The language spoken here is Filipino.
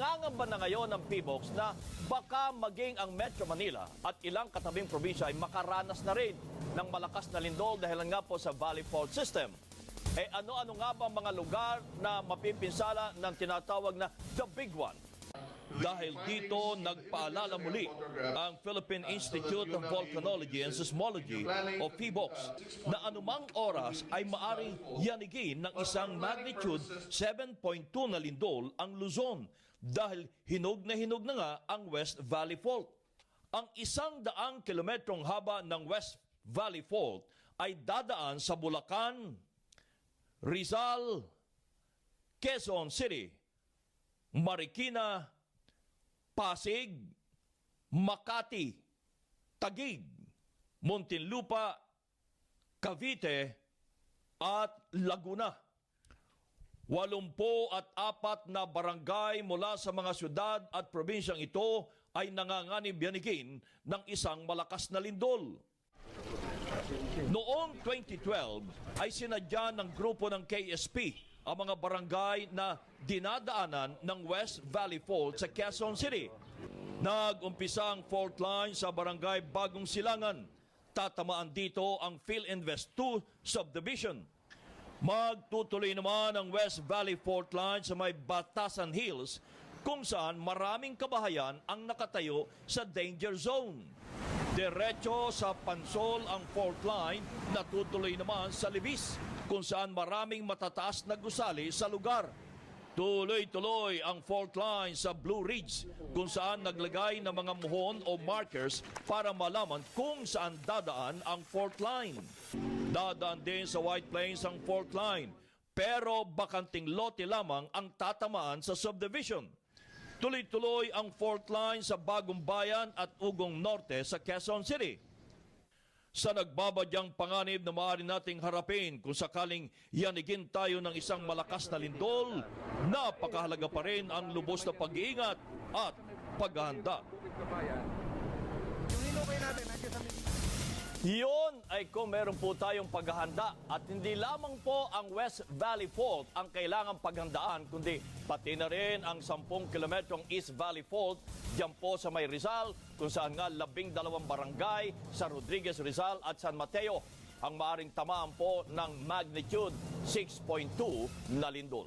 nangangamba na ngayon ng PBOX na baka maging ang Metro Manila at ilang katabing probinsya ay makaranas na rin ng malakas na lindol dahil nga po sa Valley Fault System. Eh ano-ano nga ba ang mga lugar na mapipinsala ng tinatawag na The Big One? Dahil dito, nagpaalala muli ang Philippine Institute of Volcanology and Seismology o PHIVOLCS na anumang oras ay maaring yanigin ng isang magnitude 7.2 na lindol ang Luzon dahil hinog na hinog na nga ang West Valley Fault. Ang isang daang kilometrong haba ng West Valley Fault ay dadaan sa Bulacan, Rizal, Quezon City, Marikina, Pasig, Makati, Tagig, Muntinlupa, Cavite, at Laguna. Walumpo at apat na barangay mula sa mga syudad at probinsyang ito ay nanganganib yanigin ng isang malakas na lindol. Noong 2012 ay sinadya ng grupo ng KSP ang mga barangay na dinadaanan ng West Valley Fault sa Quezon City. Nag-umpisa ang fault line sa barangay Bagong Silangan. Tatamaan dito ang PhilInvest 2 subdivision. Magtutuloy naman ang West Valley Fault Line sa may Batasan Hills kung saan maraming kabahayan ang nakatayo sa danger zone. Diretso sa Pansol ang fault line, natutuloy naman sa Libis kung saan maraming matataas na gusali sa lugar. Tuloy-tuloy ang fault line sa Blue Ridge kung saan naglagay ng mga muhon o markers para malaman kung saan dadaan ang fault line. Dadaan din sa White Plains ang fault line pero bakanting lote lamang ang tatamaan sa subdivision. Tuloy-tuloy ang fault line sa Bagong Bayan at Ugong Norte sa Quezon City. Sa nagbabadyang panganib na maaari nating harapin kung sakaling yanigin tayo ng isang malakas na lindol, napakahalaga pa rin ang lubos na pag-iingat at paghahanda. Yun ay kung meron po tayong paghahanda at hindi lamang po ang West Valley Fault ang kailangang paghandaan kundi pati na rin ang 10 kilometrong East Valley Fault diyan po sa may Rizal kung saan nga labing dalawang barangay sa Rodriguez Rizal at San Mateo ang maaring tamaan po ng magnitude 6.2 na lindol.